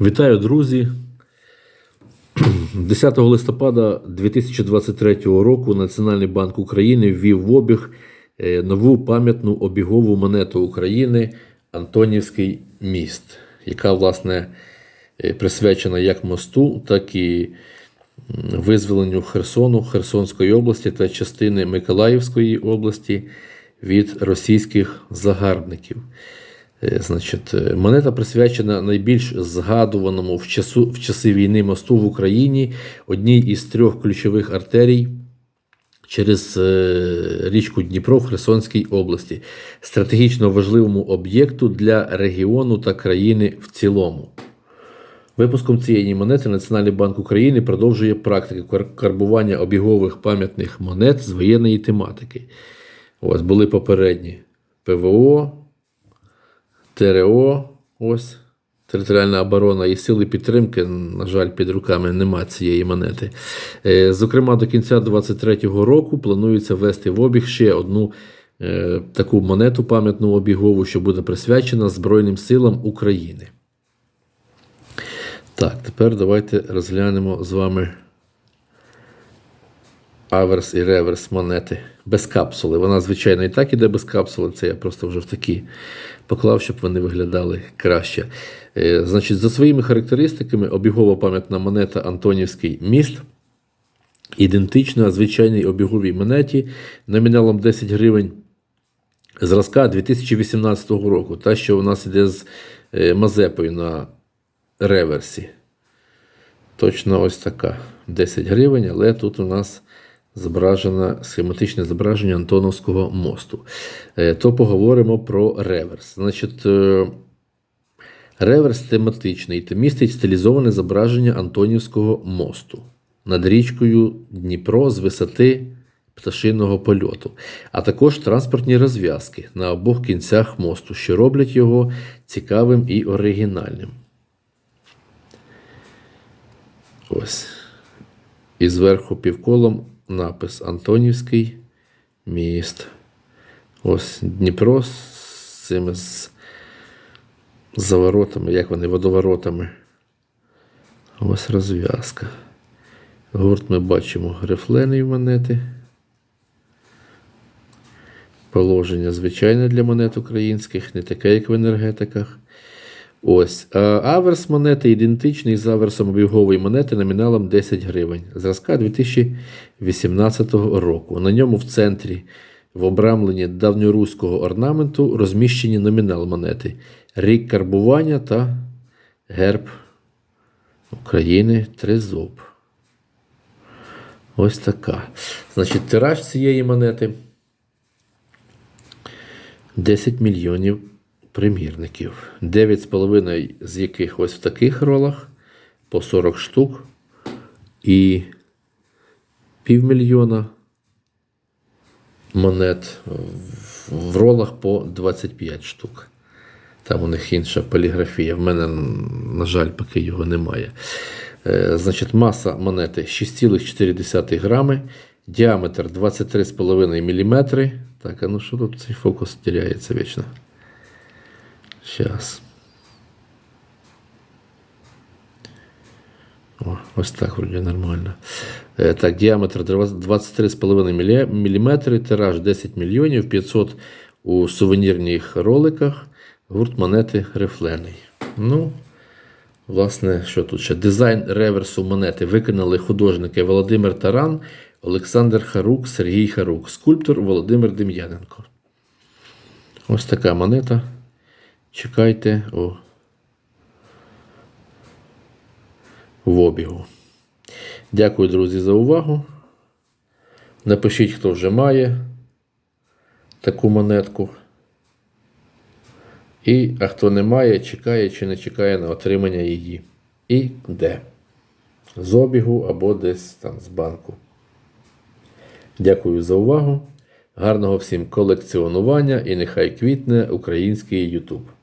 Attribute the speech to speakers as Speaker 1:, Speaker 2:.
Speaker 1: Вітаю, друзі! 10 листопада 2023 року Національний банк України ввів в обіг е, нову пам'ятну обігову монету України Антонівський міст, яка, власне, е, присвячена як мосту, так і визволенню Херсону, Херсонської області та частини Миколаївської області від російських загарбників. Е, Значить, е, монета присвячена найбільш згадуваному в, часу, в часи війни мосту в Україні, одній із трьох ключових артерій через е, річку Дніпро в Херсонській області, стратегічно важливому об'єкту для регіону та країни в цілому. Випуском цієї монети Національний банк України продовжує практику карбування обігових пам'ятних монет з воєнної тематики. Ось були попередні ПВО, ТРО, ось територіальна оборона і сили підтримки. На жаль, під руками нема цієї монети. Е, Зокрема, до кінця 2023 року планується ввести в обіг ще одну е, таку монету пам'ятну обігову, що буде присвячена Збройним силам України. Так, тепер давайте розглянемо з вами аверс і реверс монети без капсули. Вона, звичайно, і так іде без капсули. Це я просто вже в такі поклав, щоб вони виглядали краще. Е, Значить, за своїми характеристиками, обігова пам'ятна монета Антонівський міст. Ідентична звичайній обіговій монеті номіналом 10 гривень зразка 2018 року. Та, що у нас іде з е, Мазепою на реверсі. Точно ось така. 10 гривень, але тут у нас зображено схематичне зображення Антоновського мосту. Е, То поговоримо про реверс. Значить, е, реверс тематичний та містить стилізоване зображення Антонівського мосту над річкою Дніпро з висоти пташиного польоту, а також транспортні розв'язки на обох кінцях мосту, що роблять його цікавим і оригінальним. Ось. І зверху півколом напис Антонівський міст. Ось Дніпро з цими з заворотами, як вони, водоворотами. Ось розв'язка. Гурт ми бачимо грифлени монети. Положення звичайне для монет українських, не таке, як в енергетиках. Ось. А аверс монети ідентичний з аверсом обігової монети номіналом 10 гривень. Зразка 2018 року. На ньому в центрі в обрамленні давньоруського орнаменту розміщені номінал монети, рік карбування та герб України Тризуб. Ось така. Значить, тираж цієї монети 10 мільйонів примірників. 9,5 з яких ось в таких ролах по 40 штук. І півмільйона монет в ролах по 25 штук. Там у них інша поліграфія. В мене, на жаль, поки його немає. Е, Значить, маса монети 6,4 грами, діаметр 23,5 мм. Так, а ну що тут цей фокус теряється вічно? Зараз. О, ось так вроді нормально. Е, Так, діаметр 23,5 мм, тираж 10 мільйонів 500 у сувенірних роликах. Гурт монети рифлений. Ну, власне, що тут ще? Дизайн реверсу монети виконали художники Володимир Таран, Олександр Харук, Сергій Харук, скульптор Володимир Дем'яненко. Ось така монета. Чекайте о, в обігу. Дякую, друзі, за увагу. Напишіть, хто вже має таку монетку. І, а хто не має, чекає чи не чекає на отримання її. І де? З обігу або десь там з банку. Дякую за увагу. Гарного всім колекціонування і нехай квітне український YouTube.